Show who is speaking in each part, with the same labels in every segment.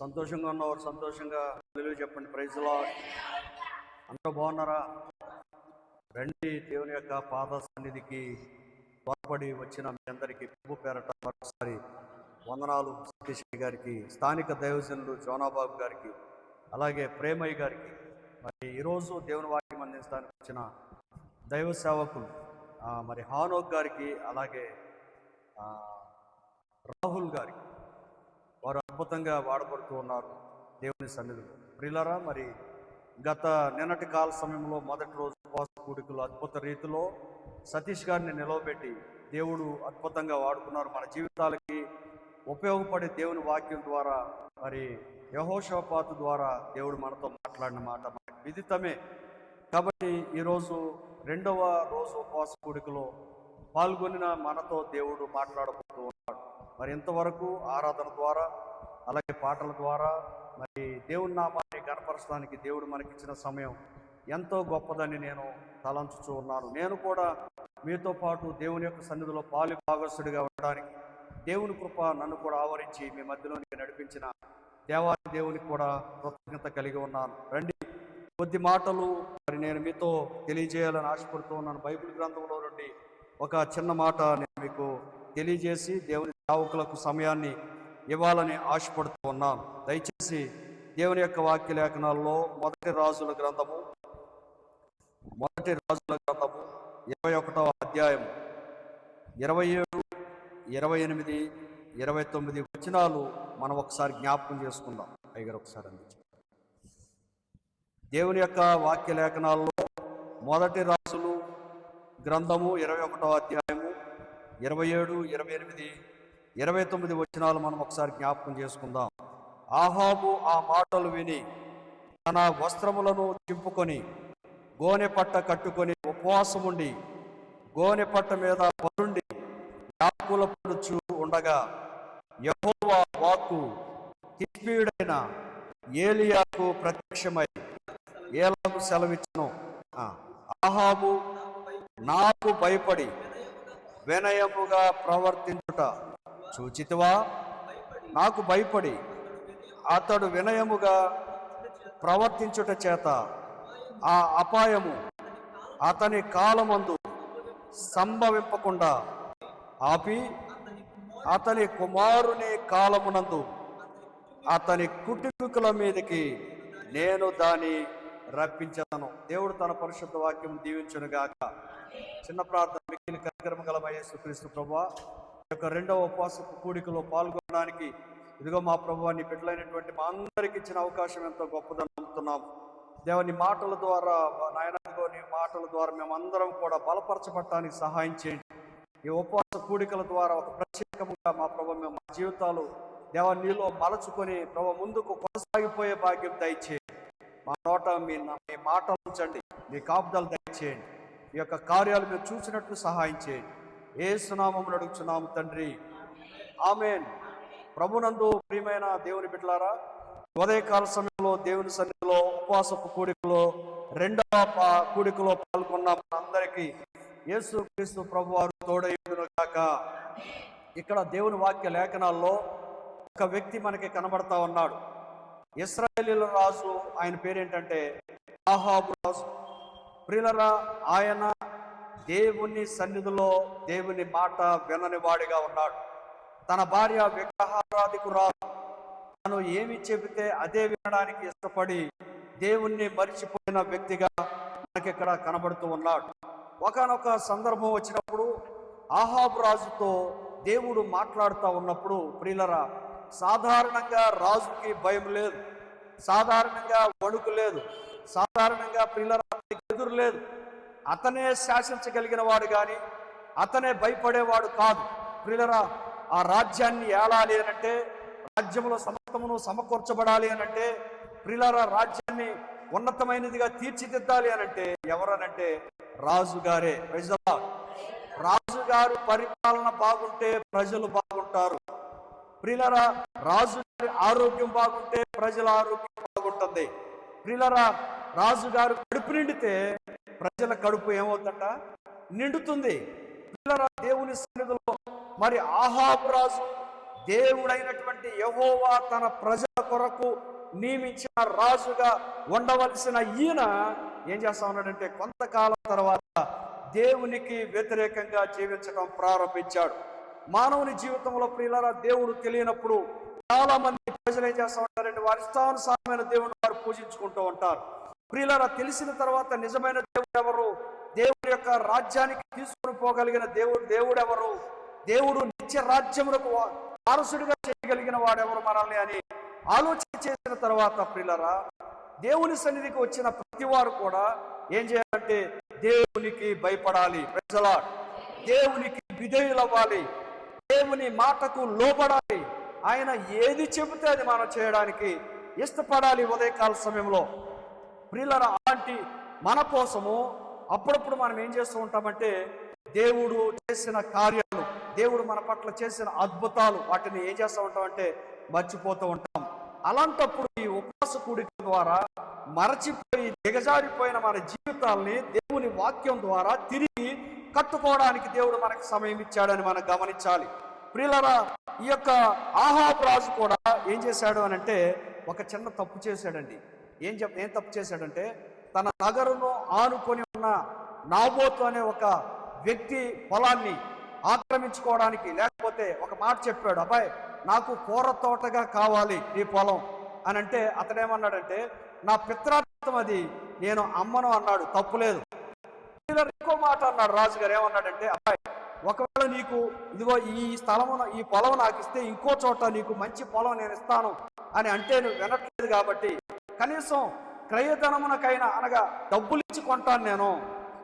Speaker 1: సంతోషంగా ఉన్నవారు సంతోషంగా వెలుగు చెప్పండి. ప్రైజ్లో అందరూ బాగున్నారా? రండి దేవుని యొక్క పాద సన్నిధికి త్వరపడి వచ్చిన మీ అందరికీ ప్రభు పేరట మరొకసారి వందనాలు. సతీష్ గారికి స్థానిక దైవజనులు జోనాబాబు గారికి అలాగే ప్రేమయ్య గారికి. మరి ఈరోజు దేవుని వాక్యం అందించడానికి వచ్చిన దైవ సేవకులు మరి హానోక్ గారికి అలాగే రాహుల్ గారికి. వారు అద్భుతంగా వాడబడుతూ ఉన్నారు దేవుని సన్నిధిలో. ప్రిలరా మరి గత నిన్నటి కాల సమయంలో మొదటి రోజు ఉపవాస కూడికలు అద్భుత రీతిలో సతీష్ గారిని నిలవబెట్టి దేవుడు అద్భుతంగా వాడుకున్నారు. మన జీవితాలకి ఉపయోగపడే దేవుని వాక్యం ద్వారా మరి యహోషపాతు ద్వారా దేవుడు మనతో మాట్లాడిన మాట మనకి విదితమే. కాబట్టి ఈరోజు రెండవ రోజు ఉపవాస కూడికలో పాల్గొనిన మనతో దేవుడు మాట్లాడబోతూ ఉన్నాడు. మరి ఇంతవరకు ఆరాధన ద్వారా అలాగే పాటల ద్వారా మరి దేవుని నామాన్ని గణపరచడానికి దేవుడు మనకిచ్చిన సమయం ఎంతో గొప్పదని నేను తలంచుచూ ఉన్నాను. నేను కూడా మీతో పాటు దేవుని యొక్క సన్నిధిలో పాలు భాగస్తుడిగా ఉండడానికి దేవుని కృప నన్ను కూడా ఆవరించి మీ మధ్యలోనికి నడిపించిన దేవాది దేవునికి కూడా కృతజ్ఞత కలిగి ఉన్నాను. రండి కొద్ది మాటలు మరి నేను మీతో తెలియజేయాలని ఆశపడుతూ ఉన్నాను. బైబిల్ గ్రంథంలో నుండి ఒక చిన్న మాట నేను మీకు తెలియజేసి దేవుని సేవకులకు సమయాన్ని ఇవ్వాలని ఆశపడుతూ ఉన్నాను దయచేసి దేవుని యొక్క వాక్య లేఖనాల్లో మొదటి రాజుల గ్రంథము మొదటి రాజుల గ్రంథము ఇరవై ఒకటవ అధ్యాయం ఇరవై ఏడు ఇరవై ఎనిమిది ఇరవై తొమ్మిది వచనాలు మనం ఒకసారి జ్ఞాపకం చేసుకుందాం. అయ్యగారు ఒకసారి అందించి దేవుని యొక్క వాక్య లేఖనాల్లో మొదటి రాసులు గ్రంథము ఇరవై ఒకటో అధ్యాయము ఇరవై ఏడు ఇరవై ఎనిమిది ఇరవై తొమ్మిది వచనాలు మనం ఒకసారి జ్ఞాపకం చేసుకుందాం. ఆహాబు ఆ మాటలు విని తన వస్త్రములను చింపుకొని గోనె పట్ట కట్టుకొని ఉపవాసం ఉండి గోనె పట్ట మీద పరుండి వ్యాకుల పడుచు ఉండగా యహోవా వాక్కు తిప్పియుడైన ఏలియాకు ప్రత్యక్షమై ఏలకు సెలవిచ్చను. ఆహాబు నాకు భయపడి వినయముగా ప్రవర్తించుట చూచితివా? నాకు భయపడి. అతడు వినయముగా ప్రవర్తించుట చేత ఆ అపాయము అతని కాలమందు సంభవింపకుండా ఆపి అతని కుమారుని కాలమునందు అతని కుటుంబీకుల మీదకి నేను దాన్ని రప్పించను దేవుడు తన పరిశుద్ధ వాక్యం దీవించునుగాక. చిన్న ప్రార్థన మిగిలిన కార్యక్రమం గల సుక్రీస్తు ప్రభా. యొక్క రెండవ ఉపవాస కూడికలో పాల్గొనడానికి ఇదిగో మా ప్రభు నీ బిడ్డలైనటువంటి మా అందరికి ఇచ్చిన అవకాశం ఎంతో గొప్పదని నమ్ముతున్నాం. దేవుని మాటల ద్వారా నాయనగో నీ మాటల ద్వారా మేమందరం కూడా బలపరచబడటానికి సహాయం చేయండి. ఈ ఉపవాస కూడికల ద్వారా ఒక ప్రత్యేకముగా మా ప్రభు మేము మా జీవితాలు దేవ నీలో మలచుకొని ప్రభు ముందుకు కొనసాగిపోయే భాగ్యం దయచేయండి. మా నోట మీ మీ మాటలు ఉంచండి. మీ కాపుదలు దయచేయండి. ఈ యొక్క కార్యాలు మేము చూసినట్లు సహాయం చేయండి. ఏ సునామములు అడుగుచున్నాము తండ్రి. ఆమెన్. ప్రభునందు ప్రియమైన దేవుని బిడ్డలారా ఉదయకాల సమయంలో దేవుని సన్నిధిలో ఉపవాసపు కూడికలో రెండవ కూడికలో పాల్గొన్న మనందరికీ యేసు క్రీస్తు ప్రభు వారు తోడైన కాక ఇక్కడ దేవుని వాక్య లేఖనాల్లో ఒక వ్యక్తి మనకి కనబడతా ఉన్నాడు. ఇస్రాయేలీల రాజు ఆయన పేరేంటంటే ఆహాబు రాజు. ప్రియులరా ఆయన దేవుని సన్నిధిలో దేవుని మాట వినని వాడిగా ఉన్నాడు. తన భార్య విగ్రహారాధికురాలు. తను ఏమి చెబితే అదే వినడానికి ఇష్టపడి దేవుణ్ణి మరిచిపోయిన వ్యక్తిగా మనకి ఇక్కడ కనబడుతూ ఉన్నాడు. ఒకనొక సందర్భం వచ్చినప్పుడు ఆహాబు రాజుతో దేవుడు మాట్లాడుతూ ఉన్నప్పుడు ప్రియులరా సాధారణంగా రాజుకి భయం లేదు. సాధారణంగా వణుకు లేదు. సాధారణంగా ప్రియులరా ఎదురు లేదు. అతనే శాసించగలిగిన వాడు కానీ అతనే భయపడేవాడు కాదు. ప్రియులరా ఆ రాజ్యాన్ని ఏలాలి అనంటే రాజ్యములో సమస్తమును సమకూర్చబడాలి అనంటే ప్రియులరా రాజ్యాన్ని ఉన్నతమైనదిగా తీర్చిదిద్దాలి అనంటే ఎవరనంటే రాజుగారే. ప్రజల రాజుగారు పరిపాలన బాగుంటే ప్రజలు బాగుంటారు. ప్రియులరా రాజు గారి ఆరోగ్యం బాగుంటే ప్రజల ఆరోగ్యం బాగుంటుంది. ప్రియులరా రాజుగారు కడుపు నిండితే ప్రజల కడుపు ఏమవుతుందంట? నిండుతుంది. ప్రియులరా దేవుని సన్నిధిలో మరి ఆహాబరాజు దేవుడైనటువంటి యహోవా తన ప్రజల కొరకు నియమించిన రాజుగా ఉండవలసిన ఈయన ఏం చేస్తా ఉన్నాడంటే కొంతకాలం తర్వాత దేవునికి వ్యతిరేకంగా జీవించడం ప్రారంభించాడు. మానవుని జీవితంలో ప్రియులరా దేవుడు తెలియనప్పుడు చాలా మంది ప్రజలు ఏం చేస్తా ఉంటారంటే వారి ఇష్టానుసారమైన దేవుని వారు పూజించుకుంటూ ఉంటారు. ప్రియులారా తెలిసిన తర్వాత నిజమైన దేవుడు ఎవరు? దేవుడి యొక్క రాజ్యానికి తీసుకుని పోగలిగిన దేవుడు దేవుడు ఎవరు? దేవుడు నిత్య రాజ్యములకు వారసుడిగా చేయగలిగిన వాడెవరు మనల్ని అని ఆలోచన చేసిన తర్వాత ప్రియులరా దేవుని సన్నిధికి వచ్చిన ప్రతి వారు కూడా ఏం చేయాలంటే దేవునికి భయపడాలి. ప్రజలా దేవునికి విధేయులవ్వాలి. దేవుని మాటకు లోబడాలి. ఆయన ఏది చెబితే అది మనం చేయడానికి ఇష్టపడాలి ఉదయకాల సమయంలో. ప్రియులరా అలాంటి మన కోసము అప్పుడప్పుడు మనం ఏం చేస్తూ ఉంటామంటే దేవుడు చేసిన కార్యాలు దేవుడు మన పట్ల చేసిన అద్భుతాలు వాటిని ఏం చేస్తూ ఉంటామంటే మర్చిపోతూ ఉంటాం. అలాంటప్పుడు ఈ ఉపవాస కూడిక ద్వారా మరచిపోయి దిగజారిపోయిన మన జీవితాల్ని దేవుని వాక్యం ద్వారా తిరిగి కట్టుకోవడానికి దేవుడు మనకి సమయం ఇచ్చాడని మనం గమనించాలి. ప్రియులరా ఈ యొక్క ఆహాబ్ రాజు కూడా ఏం చేశాడు అని అంటే ఒక చిన్న తప్పు చేశాడండి. ఏం చెప్ ఏం తప్పు చేశాడంటే తన నగరును ఆనుకొని ఉన్న నాబోతు అనే ఒక వ్యక్తి పొలాన్ని ఆక్రమించుకోవడానికి లేకపోతే ఒక మాట చెప్పాడు అబ్బాయి నాకు కూర తోటగా కావాలి ఈ పొలం. అని అంటే అతడేమన్నాడంటే నా పిత్రార్థం అది నేను అమ్మను అన్నాడు తప్పులేదు ఇలా ఇంకో మాట అన్నాడు రాజుగారు ఏమన్నాడంటే అబ్బాయి ఒకవేళ నీకు ఇదిగో ఈ స్థలమున ఈ పొలం నాకు ఇస్తే ఇంకో చోట నీకు మంచి పొలం నేను ఇస్తాను అని అంటే నువ్వు వినట్లేదు కాబట్టి కనీసం క్రయధనమునకైనా అనగా డబ్బులు ఇచ్చి కొంటాను నేను.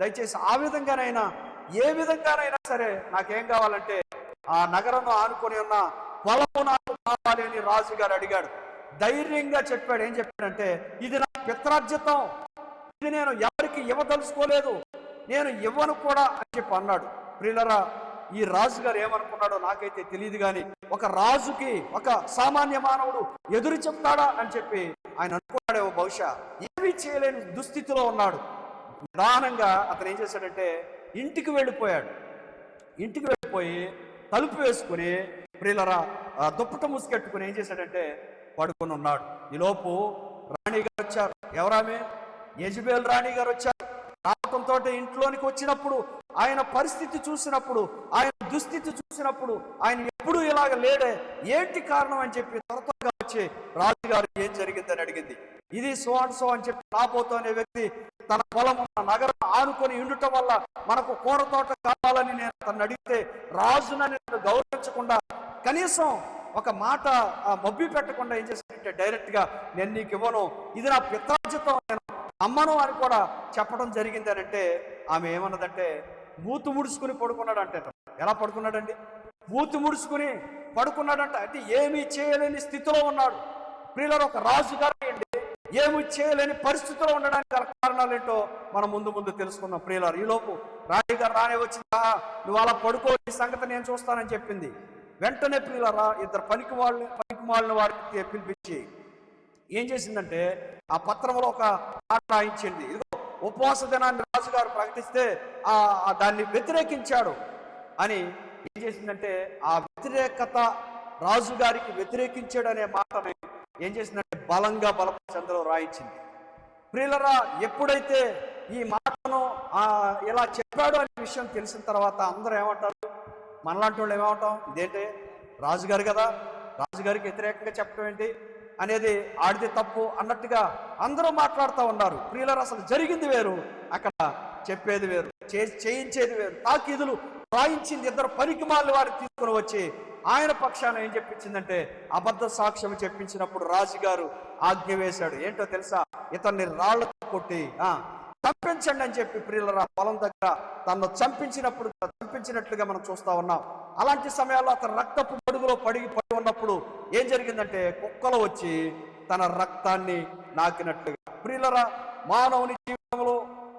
Speaker 1: దయచేసి ఆ విధంగానైనా ఏ విధంగానైనా సరే నాకేం కావాలంటే ఆ నగరంలో ఆనుకొని ఉన్న పొలము నాకు కావాలి అని రాజుగారు అడిగాడు. ధైర్యంగా చెప్పాడు. ఏం చెప్పాడంటే ఇది నా పిత్రార్జితం. ఇది నేను ఎవరికి ఇవ్వదలుచుకోలేదు. నేను ఇవ్వను కూడా అని చెప్పి అన్నాడు. ప్రియులరా ఈ రాజు గారు ఏమనుకున్నాడో నాకైతే తెలియదు కానీ ఒక రాజుకి ఒక సామాన్య మానవుడు ఎదురు చెప్తాడా అని చెప్పి ఆయన అనుకున్నాడేమో బహుశా ఏమీ చేయలేని దుస్థితిలో ఉన్నాడు. నిదానంగా అతను ఏం చేశాడంటే ఇంటికి వెళ్ళిపోయాడు. ఇంటికి వెళ్ళిపోయి తలుపు వేసుకుని ప్రిల్లరా దుప్పట ముసుకెట్టుకుని ఏం చేశాడంటే పడుకొని ఉన్నాడు. ఈలోపు రాణి గారు వచ్చారు. ఎవరామే? యజబేల్ రాణి గారు వచ్చారు. రావటంతో ఇంట్లోనికి వచ్చినప్పుడు ఆయన పరిస్థితి చూసినప్పుడు ఆయన దుస్థితి చూసినప్పుడు ఆయన ఎప్పుడు ఇలాగ లేడే ఏంటి కారణం అని చెప్పి త్వర వచ్చి రాజుగారు ఏం జరిగిందని అడిగింది. ఇది సో అండ్ సో అని చెప్పి రాబోతు అనే వ్యక్తి తన పొలం ఉన్న నగరం ఆనుకొని ఉండటం వల్ల మనకు కూర తోట కావాలని నేను తను అడిగితే రాజున నేను గౌరవించకుండా కనీసం ఒక మాట ఆ, మబ్బి పెట్టకుండా ఏం చేశాడంటే డైరెక్ట్గా నేను నీకు ఇవ్వను ఇది నా పిత్రార్జితం నేను అమ్మను అని కూడా చెప్పడం జరిగింది అని అంటే ఆమె ఏమన్నదంటే మూతు ముడుచుకుని పడుకున్నాడంటే ఎలా పడుకున్నాడండి? మూతు ముడుచుకుని పడుకున్నాడంట. అంటే ఏమీ చేయలేని స్థితిలో ఉన్నాడు. ప్రియులరు ఒక రాజు గారు ఏమి చేయలేని పరిస్థితిలో ఉండడానికి గల కారణాలు ఏంటో మనం ముందు ముందు తెలుసుకుందాం. ప్రియులారు ఈ లోపు రాణి గారు రానే వచ్చిందా? నువ్వు అలా పడుకో ఈ సంగతి నేను చూస్తానని చెప్పింది. వెంటనే ప్రియులరా ఇద్దరు పనికి వాళ్ళు పనికి వాళ్ళని వారికి పిలిపించి ఏం చేసిందంటే ఆ పత్రంలో ఒక మాట రాయించింది. ఇదిగో ఉపవాస దినాన్ని రాజుగారు ప్రకటిస్తే ఆ ఆ దాన్ని వ్యతిరేకించాడు అని ఏం చేసిందంటే ఆ వ్యతిరేకత రాజుగారికి వ్యతిరేకించాడు అనే మాటని ఏం చేసిందంటే బలంగా బలపరిచి అందులో రాయించింది. ప్రియులరా ఎప్పుడైతే ఈ మాటను ఇలా చెప్పాడు అనే విషయం తెలిసిన తర్వాత అందరూ ఏమంటారు? మనలాంటి వాళ్ళు ఏమంటాం ఇదేంటి? రాజుగారు కదా. రాజుగారికి వ్యతిరేకంగా చెప్పడం ఏంటి? అనేది ఆడితే తప్పు అన్నట్టుగా అందరూ మాట్లాడుతూ ఉన్నారు. ప్రియులరా అసలు జరిగింది వేరు. అక్కడ చెప్పేది వేరు. చే- చేయించేది వేరు. తాకీదులు రాయించింది ఇద్దరు పనికి వారిని తీసుకొని వచ్చి ఆయన పక్షాన ఏం చెప్పించిందంటే అబద్ధ సాక్ష్యం చెప్పించినప్పుడు రాజుగారు ఆజ్ఞ వేశాడు. ఏంటో తెలుసా? ఇతన్ని రాళ్ళతో కొట్టి ఆ చంపించండి అని చెప్పి ప్రియులరా పొలం దగ్గర తను చంపించినప్పుడు చంపించినట్లుగా మనం చూస్తా ఉన్నాం. అలాంటి సమయాల్లో అతను రక్తపు పడుగులో పడి పడి ఉన్నప్పుడు ఏం జరిగిందంటే కుక్కలు వచ్చి తన రక్తాన్ని నాకినట్లుగా. ప్రియులరా మానవుని జీవితంలో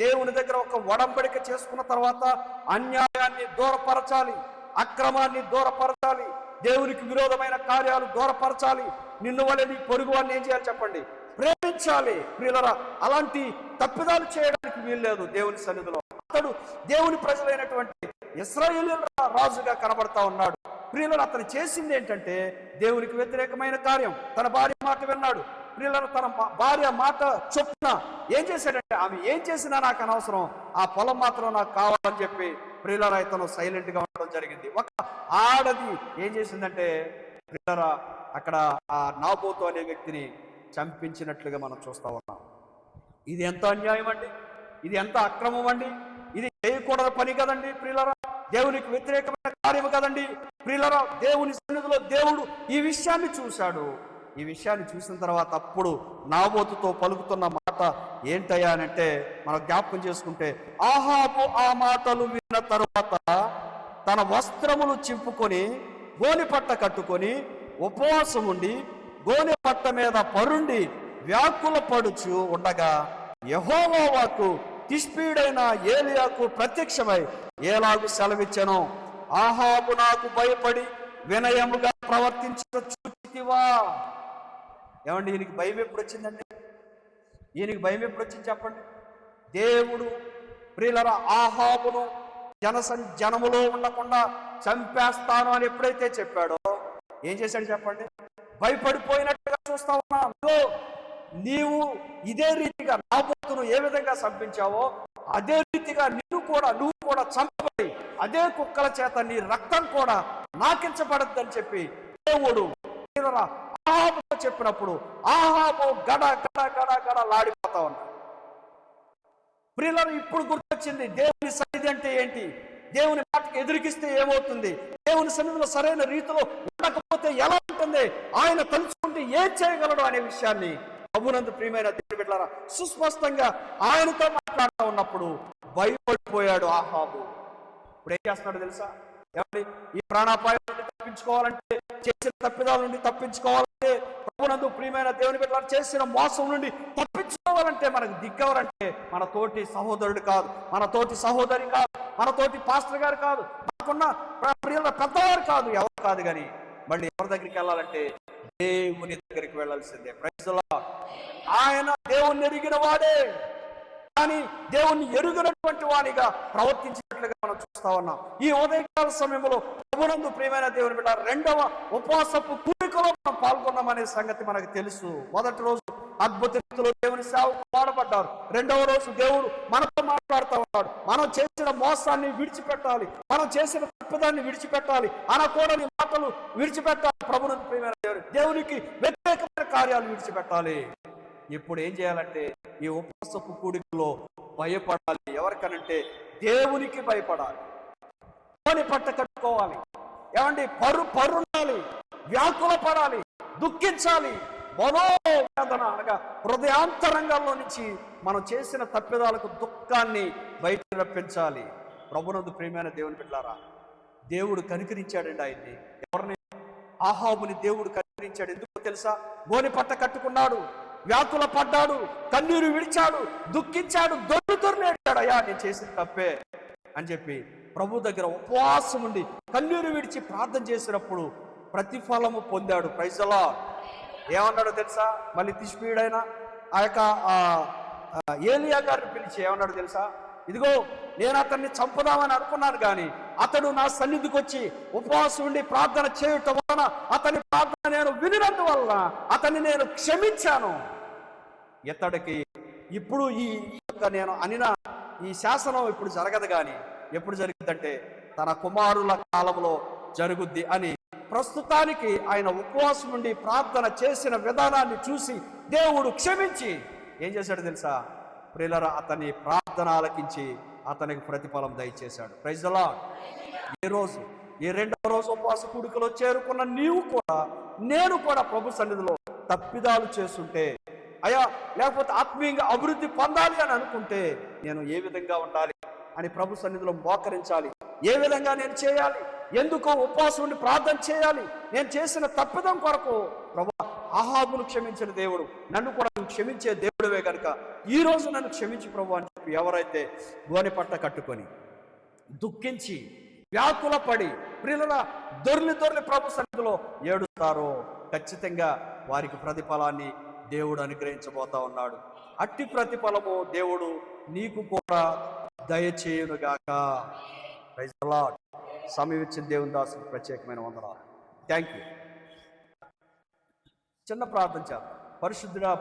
Speaker 1: దేవుని దగ్గర ఒక వడంబడిక చేసుకున్న తర్వాత అన్యాయాన్ని దూరపరచాలి అక్రమాన్ని దూరపరచాలి దేవునికి విరోధమైన కార్యాలు దూరపరచాలి. నిన్ను వల్ల నీ పొరుగు వాడిని ఏం చేయాలి చెప్పండి? ప్రేమించాలి. ప్రియులరా అలాంటి తప్పిదాలు చేయడానికి వీల్లేదు దేవుని సన్నిధిలో. అతడు దేవుని ప్రజలైనటువంటి ఇస్రాయేల్ రాజుగా కనబడతా ఉన్నాడు. ప్రియులను అతను చేసింది ఏంటంటే దేవునికి వ్యతిరేకమైన కార్యం. తన భార్య మాట విన్నాడు. ప్రియులను తన భార్య మాట చొప్పున ఏం చేశాడంటే ఆమె ఏం చేసినా నాకు అనవసరం. ఆ పొలం మాత్రం నాకు కావాలని చెప్పి ప్రియులరా ఇతను సైలెంట్గా ఉండడం జరిగింది. ఒక ఆడది ఏం చేసిందంటే ప్రియులరా అక్కడ ఆ నాబోతు అనే వ్యక్తిని చంపించినట్లుగా మనం చూస్తూ ఉన్నాం. ఇది ఎంత అన్యాయం అండి? ఇది ఎంత అక్రమం అండి? ఇది చేయకూడని పని కదండి ప్రియులరా. దేవునికి వ్యతిరేకమైన కార్యము కదండి. ప్రియులరా దేవుని సన్నిధిలో దేవుడు ఈ విషయాన్ని చూశాడు. ఈ విషయాన్ని చూసిన తర్వాత అప్పుడు నాబోతుతో పలుకుతున్న మాట ఏంటయ్యా అని అంటే మనం జ్ఞాపకం చేసుకుంటే ఆహాపు ఆ మాటలు విన్న తర్వాత తన వస్త్రములు చింపుకొని గోని పట్ట కట్టుకొని ఉపవాసం ఉండి గోని పట్ట మీద పరుండి వ్యాకుల పడుచు ఉండగా యహోవాకు తిష్పీడైన ఏలియాకు ప్రత్యక్షమై ఏలాగు సెలవిచ్చెను ఆహాబు నాకు భయపడి వినయముగా ప్రవర్తించ చూచితివా ఏమండి ఈయనకి భయం ఎప్పుడు వచ్చిందండి? ఈయనకి భయం ఎప్పుడు వచ్చింది చెప్పండి? దేవుడు ప్రియులర ఆహాబును జనసం జనములో ఉండకుండా చంపేస్తాను అని ఎప్పుడైతే చెప్పాడో ఏం చేశాడు చెప్పండి? భయపడిపోయినట్టుగా చూస్తా ఉన్నా. నీవు ఇదే రీతిగా నాబోతును ఏ విధంగా చంపించావో అదే రీతిగా నిన్ను కూడా నువ్వు కూడా చంపబడి అదే కుక్కల చేత నీ రక్తం కూడా నాకించబడద్దని చెప్పి దేవుడు ఆహాబుతో చెప్పినప్పుడు ఆహాబు గడ గడ గడ గడ లాడిపోతా ఉన్నాడు. ప్రియులను ఇప్పుడు గుర్తొచ్చింది దేవుని సన్నిధి అంటే ఏంటి? దేవుని మాటకి ఎదురికిస్తే ఏమవుతుంది? దేవుని సన్నిధిలో సరైన రీతిలో ఉండకపోతే ఎలా ఉంటుంది? ఆయన తలుచుకుంటే ఏం చేయగలడు అనే విషయాన్ని అవునందు ప్రియమైన దేవుడు సుస్పష్టంగా ఆయనతో మాట్లాడుతూ ఉన్నప్పుడు భయపడిపోయాడు ఆహాబు. ఇప్పుడు ఏం చేస్తున్నాడు తెలుసా? ఎవరి ఈ ప్రాణాపాయం నుండి తప్పించుకోవాలంటే చేసిన తప్పిదాల నుండి తప్పించుకోవాలంటే ప్రభునందు ప్రియమైన దేవుని బిడ్డలారా చేసిన మోసం నుండి తప్పించుకోవాలంటే మనకు దిగ్గవరంటే మన తోటి సహోదరుడు కాదు. మన తోటి సహోదరి కాదు. మన తోటి పాస్టర్ గారు కాదు. మనకున్న ప్రియుల పెద్దవారు కాదు. ఎవరు కాదు కానీ మళ్ళీ ఎవరి దగ్గరికి వెళ్ళాలంటే దేవుని దగ్గరికి వెళ్ళాల్సిందే. ప్రజలా ఆయన దేవుణ్ణి ఎరిగిన వాడే. కానీ దేవుణ్ణి ఎరుగినటువంటి వాడిగా ప్రవర్తించి చూస్తా ఉన్నాం. ఈ ఉదయకాల సమయంలో ప్రభునందు ప్రియమైన దేవుని బిడ్డ రెండవ ఉపవాసపు కూడికలో మనం పాల్గొన్నామనే సంగతి మనకు తెలుసు. మొదటి రోజు అద్భుత రీతిలో దేవుని సేవకు వాడబడ్డారు. రెండవ రోజు దేవుడు మనతో మాట్లాడుతూ ఉన్నాడు. మనం చేసిన మోసాన్ని విడిచిపెట్టాలి. మనం చేసిన తప్పుదాన్ని విడిచిపెట్టాలి. అనకూడని మాటలు విడిచిపెట్టాలి. ప్రభునందు ప్రియమైన దేవుడు దేవునికి వ్యతిరేకమైన కార్యాలు విడిచిపెట్టాలి. ఇప్పుడు ఏం చేయాలంటే ఈ ఉపవాసపు కూడికలో భయపడాలి. ఎవరికనంటే దేవునికి భయపడాలి. దేవుని పట్ట కట్టుకోవాలి. ఏమండి? పరు పరుండాలి వ్యాకుల పడాలి. దుఃఖించాలి. మనోవేదన అనగా హృదయాంతరంగంలో నుంచి మనం చేసిన తప్పిదాలకు దుఃఖాన్ని బయట రప్పించాలి. ప్రభునందు ప్రేమైన దేవుని పిల్లారా దేవుడు కనికరించాడండి ఆయన్ని. ఎవరిని? ఆహాబుని దేవుడు కనికరించాడు. ఎందుకో తెలుసా? గోని పట్ట కట్టుకున్నాడు. వ్యాకుల పడ్డాడు. కన్నీరు విడిచాడు. దుఃఖించాడు. దొరుకుతున్నాడు చేశాడయా నేను చేసిన తప్పే అని చెప్పి ప్రభు దగ్గర ఉపవాసం ఉండి కన్నీరు విడిచి ప్రార్థన చేసినప్పుడు ప్రతిఫలము పొందాడు. ప్రైజలా ఏమన్నాడో తెలుసా? మళ్ళీ తిష్పీయుడైనా ఆ యొక్క ఏలియా గారిని పిలిచి ఏమన్నాడు తెలుసా? ఇదిగో నేను అతన్ని చంపుదామని అనుకున్నాను కానీ అతడు నా సన్నిధికి వచ్చి ఉపవాసం ఉండి ప్రార్థన చేయటం వలన అతని ప్రార్థన నేను వినినందువల్ల అతన్ని నేను క్షమించాను. ఇతడికి ఇప్పుడు ఈ ఈ యొక్క నేను అనిన ఈ శాసనం ఇప్పుడు జరగదు కానీ ఎప్పుడు జరుగుద్దంటే తన కుమారుల కాలంలో జరుగుద్ది అని ప్రస్తుతానికి ఆయన ఉపవాసం నుండి ప్రార్థన చేసిన విధానాన్ని చూసి దేవుడు క్షమించి ఏం చేశాడు తెలుసా? ప్రిలర అతని ప్రార్థన ఆలకించి అతనికి ప్రతిఫలం దయచేశాడు. ప్రజలా ఈ రోజు ఈ రెండవ రోజు ఉపవాస కూడికలో చేరుకున్న నీవు కూడా నేను కూడా ప్రభు సన్నిధిలో తప్పిదాలు చేస్తుంటే అయ్యా లేకపోతే ఆత్మీయంగా అభివృద్ధి పొందాలి అని అనుకుంటే నేను ఏ విధంగా ఉండాలి అని ప్రభు సన్నిధిలో మోకరించాలి. ఏ విధంగా నేను చేయాలి? ఎందుకో ఉపవాసం ఉండి ప్రార్థన చేయాలి? నేను చేసిన తప్పిదం కొరకు ప్రభు ఆహాబును క్షమించిన దేవుడు నన్ను కూడా క్షమించే దేవుడవే కనుక ఈ రోజు నన్ను క్షమించి ప్రభు అని చెప్పి ఎవరైతే గోని పట్ట కట్టుకొని దుఃఖించి వ్యాకుల పడి ప్రియుల దొర్లి దొర్లి ప్రభు సన్నిధిలో ఏడుస్తారో ఖచ్చితంగా వారికి ప్రతిఫలాన్ని దేవుడు అనుగ్రహించబోతా ఉన్నాడు. అట్టి ప్రతిఫలము దేవుడు నీకు కూడా దయచేయునుగాక సమయం ఇచ్చిన దేవుని దాసుకు ప్రత్యేకమైన వందనాలు. థ్యాంక్ యూ చిన్న ప్రార్థన చేద్దాం. పరిశుద్ధుడా